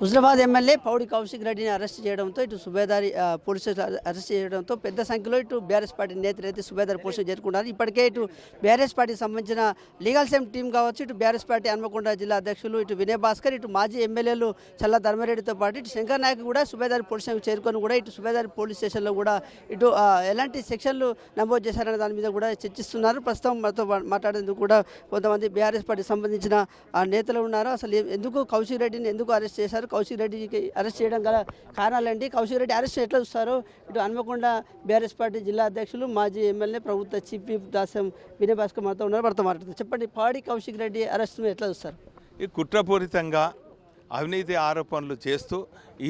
Huzurabad MLA Paudi Kaushik రెడ్డిని arrest చేయడంతో ఇటు సుబేదారి ఆ, పోలీసులు అరెస్ట్ చేయడంతో పెద్ద సంఖ్యలో ఇటు బీఆర్ఎస్ పార్టీ నేతలు అయితే సుబేదారి పోలీసులు చేరుకున్నారు. ఇప్పటికే ఇటు బీఆర్ఎస్ పార్టీకి సంబంధించిన లీగల్ సెమ్ టీం కావచ్చు ఇటు బీఆర్ఎస్ పార్టీ హన్మకొండ జిల్లా అధ్యక్షులు ఇటు వినయ్ భాస్కర్ ఇటు మాజీ ఎమ్మెల్యేలు చల్ల ధర్మారెడ్డితో పాటు ఇటు శంకర్ నాయక్ కూడా సుబేదారి పోలీస్ చేరుకొని కూడా ఇటు సుబేదారి పోలీస్ స్టేషన్లో కూడా ఇటు ఎలాంటి సెక్షన్లు నమోదు చేశారనే దాని మీద కూడా చర్చిస్తున్నారు. ప్రస్తుతం మనతో మాట్లాడేందుకు కూడా కొంతమంది బీఆర్ఎస్ పార్టీకి సంబంధించిన ఆ, నేతలు ఉన్నారు. అసలు ఎందుకు కౌశిక్ రెడ్డిని ఎందుకు అరెస్ట్ చేశారు? కౌశిక్ రెడ్డికి అరెస్ట్ చేయడం గల కారణాలేంటి? కౌశిక్ రెడ్డి అరెస్ట్ ఎట్లా చూస్తారు? ఇటు హన్మకొండ బీఆర్ఎస్ పార్టీ జిల్లా అధ్యక్షులు మాజీ ఎమ్మెల్యే ప్రభుత్వ చీఫ్ విప్ దాసం వినయ్ భాస్కర్ మాతో ఉన్నారు. భర్త మాట్లాడుతారు చెప్పండి పాడి కౌశిక్ రెడ్డి అరెస్ట్ ఎట్లా చూస్తారు? ఈ కుట్రపూరితంగా అవినీతి ఆరోపణలు చేస్తూ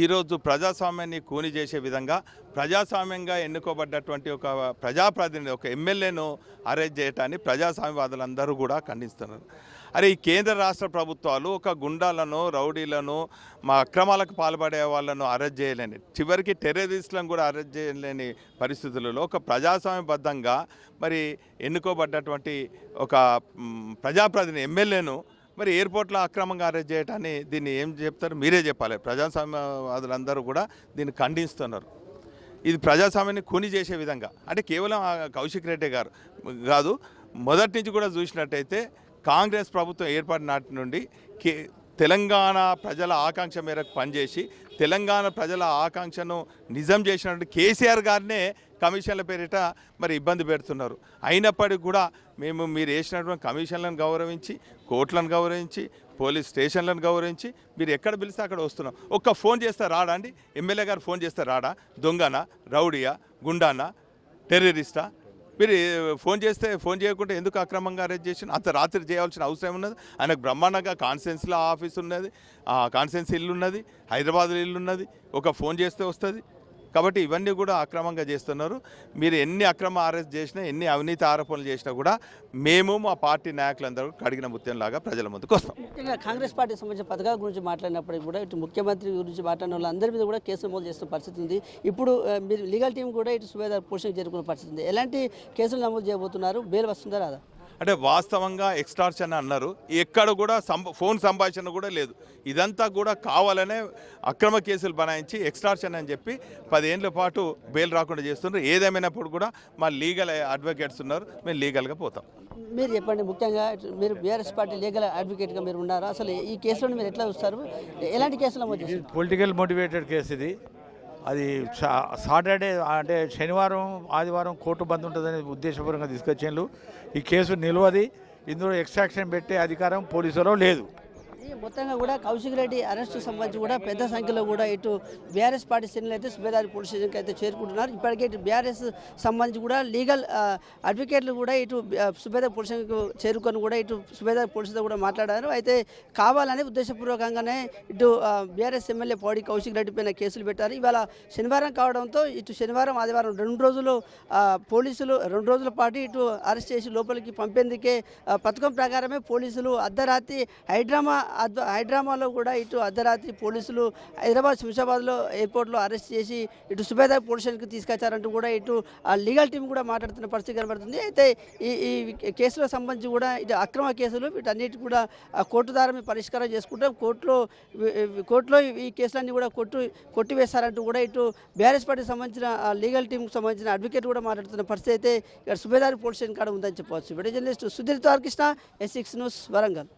ఈరోజు ప్రజాస్వామ్యాన్ని కూని చేసే విధంగా ప్రజాస్వామ్యంగా ఎన్నుకోబడ్డటువంటి ఒక ప్రజాప్రతినిధి ఒక ఎమ్మెల్యేను అరెస్ట్ చేయటాన్ని ప్రజాస్వామ్యవాదులందరూ కూడా ఖండిస్తున్నారు. అరే ఈ కేంద్ర రాష్ట్ర ప్రభుత్వాలు ఒక గుండాలను రౌడీలను మా అక్రమాలకు పాల్పడే వాళ్ళను అరెస్ట్ చేయలేని చివరికి టెర్రరిస్టులను కూడా అరెస్ట్ చేయలేని పరిస్థితులలో ఒక ప్రజాస్వామ్యబద్ధంగా మరి ఎన్నుకోబడ్డటువంటి ఒక ప్రజాప్రతిని ఎమ్మెల్యేను మరి ఎయిర్పోర్ట్లో అక్రమంగా అరెస్ట్ చేయటాన్ని దీన్ని ఏం చెప్తారు? మీరే చెప్పాలి. ప్రజాస్వామ్యవాదులందరూ కూడా దీన్ని ఖండిస్తున్నారు. ఇది ప్రజాస్వామ్యాన్ని కూని చేసే విధంగా. అంటే కేవలం కౌశిక్ రెడ్డి గారు కాదు మొదటి నుంచి కూడా చూసినట్టయితే కాంగ్రెస్ ప్రభుత్వం ఏర్పాటు నాటి నుండి కే తెలంగాణ ప్రజల ఆకాంక్ష మేరకు పనిచేసి తెలంగాణ ప్రజల ఆకాంక్షను నిజం చేసినటువంటి కేసీఆర్ గారినే కమిషన్ల పేరిట మరి ఇబ్బంది పెడుతున్నారు. అయినప్పటికీ కూడా మేము మీరు వేసినటువంటి కమిషన్లను గౌరవించి కోర్టులను గౌరవించి పోలీస్ స్టేషన్లను గౌరవించి మీరు ఎక్కడ పిలిస్తే అక్కడ వస్తున్నాం. ఒక్క ఫోన్ చేస్తే రాడా అండి? ఎమ్మెల్యే గారు ఫోన్ చేస్తే రాడా? దొంగనా? రౌడియా? గుండానా? టెర్రరిస్టా? మీరు ఫోన్ చేస్తే ఫోన్ చేయకుంటే ఎందుకు అక్రమంగా అరెస్ట్ చేసిన అంత రాత్రి చేయాల్సిన అవసరం ఉన్నది. ఆయనకు బ్రహ్మాండంగా కాన్స్టెన్సీలో ఆఫీస్ ఉన్నది. ఆ కాన్స్టెన్సీ ఇల్లు ఉన్నది హైదరాబాద్లో ఇల్లు ఉన్నది ఒక ఫోన్ చేస్తే వస్తుంది. కాబట్టి ఇవన్నీ కూడా అక్రమంగా చేస్తున్నారు. మీరు ఎన్ని అక్రమ అరెస్ట్ చేసినా ఎన్ని అవినీతి ఆరోపణలు చేసినా కూడా మేము మా పార్టీ నాయకులందరూ కడిగిన ముత్యంలాగా ప్రజల ముందుకు వస్తాం. ముఖ్యంగా కాంగ్రెస్ పార్టీ సంబంధించిన పథకాల గురించి మాట్లాడినప్పటికీ కూడా ఇటు ముఖ్యమంత్రి గురించి మాట్లాడిన వాళ్ళందరి మీద కూడా కేసు నమోదు చేస్తున్న పరిస్థితి ఉంది. ఇప్పుడు మీరు లీగల్ టీం కూడా ఇటు సుబేదార్ పోషణ చేరుకున్న పరిస్థితి ఉంది. ఎలాంటి కేసులు నమోదు చేయబోతున్నారు? బెయిల్ వస్తుందా రాదా? అంటే వాస్తవంగా ఎక్స్టార్షన్ అన్నారు. ఎక్కడ కూడా ఫోన్ సంభాషణ కూడా లేదు. ఇదంతా కూడా కావాలనే అక్రమ కేసులు బనాయించి ఎక్స్టార్షన్ అని చెప్పి పదేళ్ళ పాటు బెయిల్ రాకుండా చేస్తున్నారు. ఏదేమైనప్పుడు కూడా మా లీగల్ అడ్వకేట్స్ ఉన్నారు. మేము లీగల్గా పోతాం. మీరు చెప్పండి ముఖ్యంగా మీరు బీఆర్ఎస్ పార్టీ లీగల్ అడ్వకేట్గా మీరు ఉన్నారా? అసలు ఈ కేసులను మీరు ఎట్లా చూస్తారు ఎలాంటి కేసులు పొలిటికల్ మోటివేటెడ్ కేసు ఇది. అది సాటర్డే అంటే శనివారం ఆదివారం కోర్టు బంద్ ఉంటుందని ఉద్దేశపూర్వకంగా తీసుకొచ్చేళ్ళు ఈ కేసు నిలవది. ఇందులో ఎక్స్ట్రాక్షన్ పెట్టే అధికారం పోలీసులో లేదు. మొత్తంగా కూడా కౌశిక్ రెడ్డి అరెస్టు సంబంధించి కూడా పెద్ద సంఖ్యలో కూడా ఇటు బీఆర్ఎస్ పార్టీ శ్రేణులు అయితే సుబేదారి పోలీస్ స్టేషన్కి అయితే చేరుకుంటున్నారు. ఇప్పటికే ఇటు బీఆర్ఎస్ సంబంధించి కూడా లీగల్ అడ్వకేట్లు కూడా ఇటు సుబేదారి సుబేదార్ పోలీస్ స్టేషన్కు చేరుకొని కూడా ఇటు సుబేదారి పోలీసుతో కూడా మాట్లాడారు. అయితే కావాలని ఉద్దేశపూర్వకంగానే ఇటు బీఆర్ఎస్ ఎమ్మెల్యే పౌడి కౌశిక్ రెడ్డి పైన కేసులు పెట్టారు. ఇవాళ శనివారం కావడంతో ఇటు శనివారం ఆదివారం రెండు రోజులు పోలీసులు రెండు రోజుల పాటు ఇటు అరెస్ట్ చేసి లోపలికి పంపేందుకే పథకం ప్రకారమే పోలీసులు అర్ధరాత్రి హైడ్రామా హైడ్రామాలో కూడా ఇటు అర్ధరాత్రి పోలీసులు హైదరాబాద్ శంషాబాద్లో ఎయిర్పోర్ట్లో అరెస్ట్ చేసి ఇటు సుబేదార్ పోలీస్ స్టేషన్కి తీసుకొచ్చారంటూ కూడా ఇటు ఆ లీగల్ టీం కూడా మాట్లాడుతున్న పరిస్థితి కనబడుతుంది. అయితే ఈ ఈ కేసులకు సంబంధించి కూడా ఇటు అక్రమ కేసులు వీటన్నిటి కూడా ఆ కోర్టు ద్వారా మేము పరిష్కారం చేసుకుంటాం. కోర్టులో కోర్టులో ఈ కేసులన్నీ కూడా కొట్టు కొట్టివేస్తారంటూ కూడా ఇటు బీఆర్ఎస్ పార్టీకి సంబంధించిన ఆ లీగల్ టీంకి సంబంధించిన అడ్వకేట్ కూడా మాట్లాడుతున్న పరిస్థితి అయితే ఇక్కడ సుబేదారి పోలీస్ స్టేషన్ కాడ ఉందని చెప్పవచ్చు. Video journalist Sudheer Tarkrishna S six news Warangal.